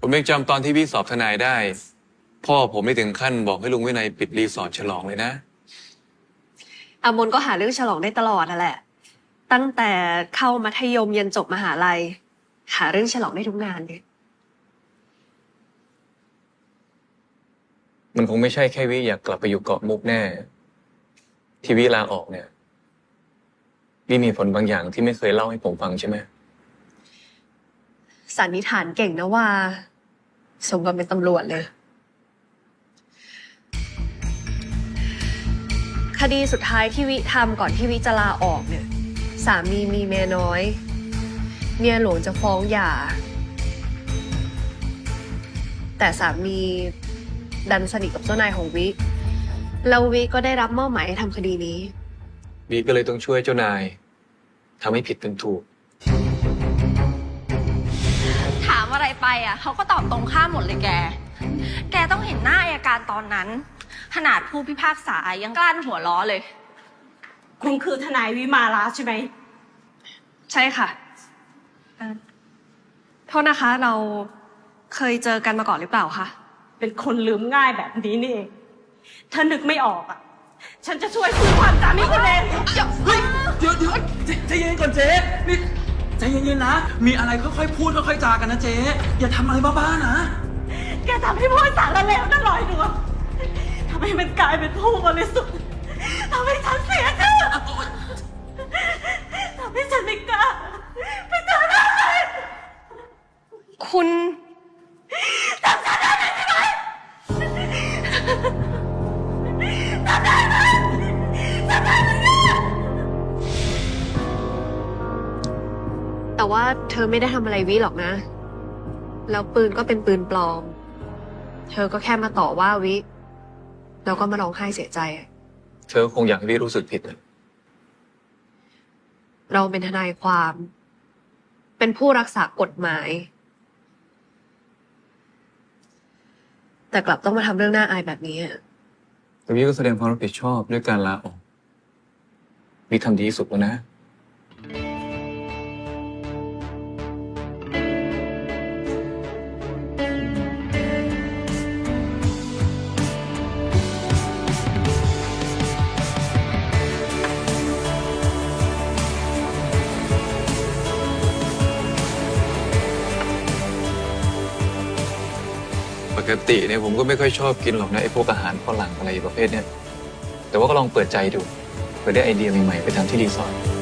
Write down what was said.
ผมยังจำตอนที่พี่สอบทนายได้ พ่อผมไม่ถึงขั้นบอกให้ลุงวินัยปิดรีสอร์ทฉลองเลยนะ อามนก็หาเรื่องฉลองได้ตลอดนั่นแหละ ตั้งแต่เข้ามัธยมยันจบมหาลัย หาเรื่องฉลองได้ทุกงานเลยมันคงไม่ใช่แค่วิอยากกลับไปอยู่เกาะมุกแน่ ที่วิลาออกเนี่ยวิมีผลบางอย่างที่ไม่เคยเล่าให้ผมฟังใช่ไหมสันนิษฐานเก่งนะว่า สมกับเป็นตำรวจเลย คดีสุดท้ายที่วิทำก่อนที่วิจะลาออกเนี่ย สามีมีเมียน้อย เมียหลวงจะฟ้องหย่า แต่สามีดันสนิทกับเจ้านายของวิแล้ววิก็ได้รับมอบหมายให้ทำคดีนี้วิก็เลยต้องช่วยเจ้านายทำให้ผิดเป็นถูก ไรไปอะเขาก็ตอบตรงข้ามหมดเลยแก แกต้องเห็นหน้าอายการตอนนั้น ขนาดผู้พิพากษายังกลั้นหัวล้อเลย คุณคือทนายวิมาลาใช่ไหม ใช่ค่ะเอ่อโทษนะคะเราเคยเจอกันมาก่อนหรือเปล่าคะ เป็นคนลืมง่ายแบบนี้นี่เองถ้านึกไม่ออกอะ ฉันจะช่วยฟื้นความจำให้คุณเองเฮ้ยเดี๋ยวเดี๋ยวใจใจเย็นก่อนเจ๊นี่ ใจเย็นๆนะ มีอะไรค่อยๆพูดค่อยๆจากันนะเจ๊อย่าทำอะไรบ้าๆนะแกทำให้พูดสารละเลวนั่นลอยนวลทำให้มันกลายเป็นผู้บริสุทธิ์ทำให้ฉันเสียชื่อทำให้ฉันไม่กล้าไปเจอหน้าใครคุณ แต่ว่าเธอไม่ได้ทำอะไรวิหรอกนะ แล้วปืนก็เป็นปืนปลอม เธอก็แค่มาต่อว่าวิ แล้วก็มาร้องไห้เสียใจอะเธอคงอยากให้วิรู้สึกผิดนะเราเป็นทนายความ เป็นผู้รักษากฎหมาย แต่กลับต้องมาทำเรื่องน่าอายแบบนี้อะแต่วิก็แสดงความรับผิดชอบด้วยการลาออกวิทำดีที่สุดแล้วนะ กติเนี่ยผมก็ไม่ค่อยชอบกินหรอกนะไอ้พวกอาหารฝรั่งอะไรประเภทเนี้ยแต่ว่าก็ลองเปิดใจดูเผื่อได้ไอเดียใหม่ๆไปทำที่รีสอร์ท